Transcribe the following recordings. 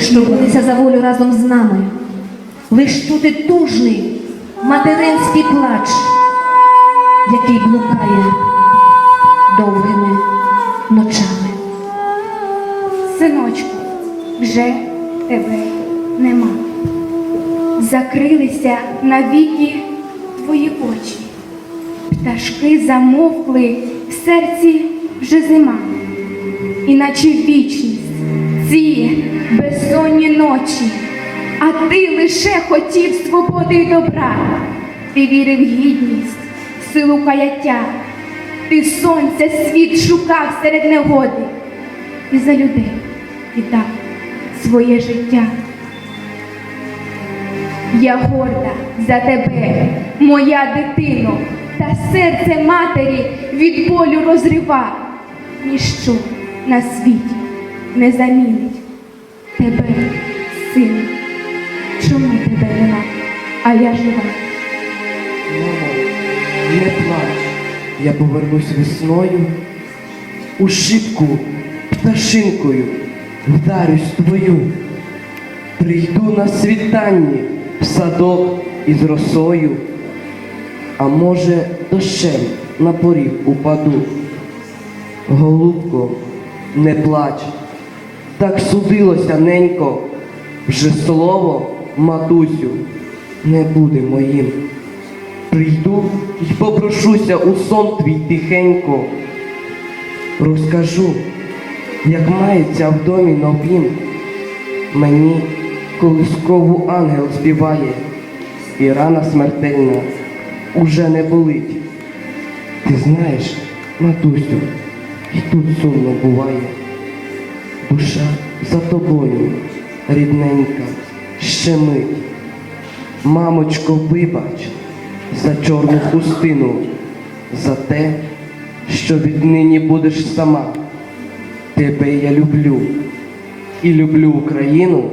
що билися за волю разом з нами. Лиш чути тужний материнський плач, який блукає довгими ночами. Синочку, вже тебе нема. Закрилися навіки твої очі. Пташки замовкли, в серці вже зима. Іначе вічність, ці безсонні ночі. А ти лише хотів свободи й добра. Ти вірив гідність, силу каяття. Ти сонця світ шукав серед негоди і за людей віддав своє життя. Я горда за тебе, моя дитино, та серце матері від болю розрива. Ніщо на світі не замінить тебе, сину. Чому тебе нема, а я жива? Мамо, не плач, я повернусь весною, у шибку пташинкою вдарюсь твою. Прийду на світанні в садок із росою, а може дощем на поріг упаду. Голубко, не плач, так судилося ненько, вже слово, матусю, не буде моїм. Прийду і попрошуся у сон твій тихенько. Розкажу, як мається в домі новім. Мені колискову ангел співає, і рана смертельна уже не болить. Ти знаєш, матусю, і тут сумно буває. Душа за тобою, рідненька, щемить. Мамочко, вибач за чорну хустину, за те, що віднині будеш сама. Тебе я люблю і люблю Україну.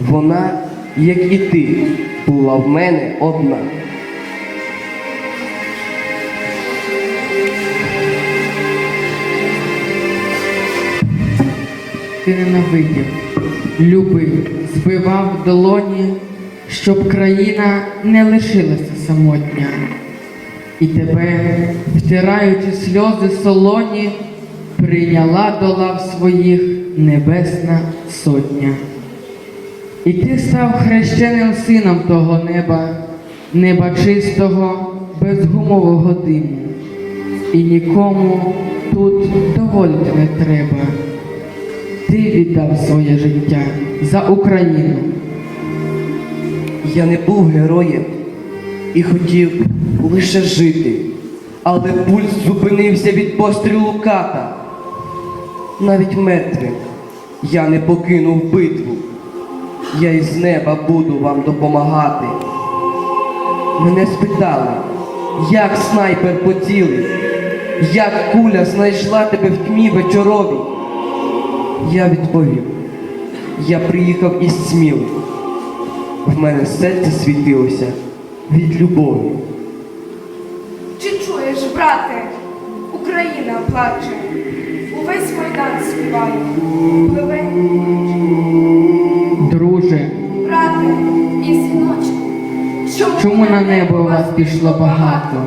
Вона, як і ти, була в мене одна. Ти ненавидів, любив, збивав долоні, щоб країна не лишилася самотня. І тебе, втираючи сльози солоні, прийняла до лав своїх небесна сотня. І ти став хрещеним сином того неба, неба чистого, без гумового диму. І нікому тут доволити не треба. Ти віддав своє життя за Україну. Я не був героєм і хотів лише жити, але пульс зупинився від пострілу ката. Навіть мертвим я не покинув битву. Я із неба буду вам допомагати. Мене спитали, як снайпер поцілив, як куля знайшла тебе в тьмі вечоровій. Я відповів, я приїхав із Сміли. В мене серце світилося від любові. Чи чуєш, брате, Україна плаче, увесь майдан співає, пливе, Друже, брате і синочку. Чому, чому на небо у вас пішло багато?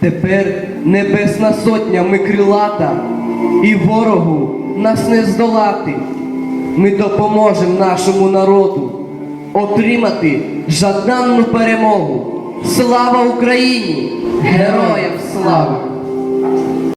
Тепер небесна сотня ми крилата, і ворогу нас не здолати. Ми допоможемо нашому народу отримати жаданну перемогу. Слава Україні! Героям слава!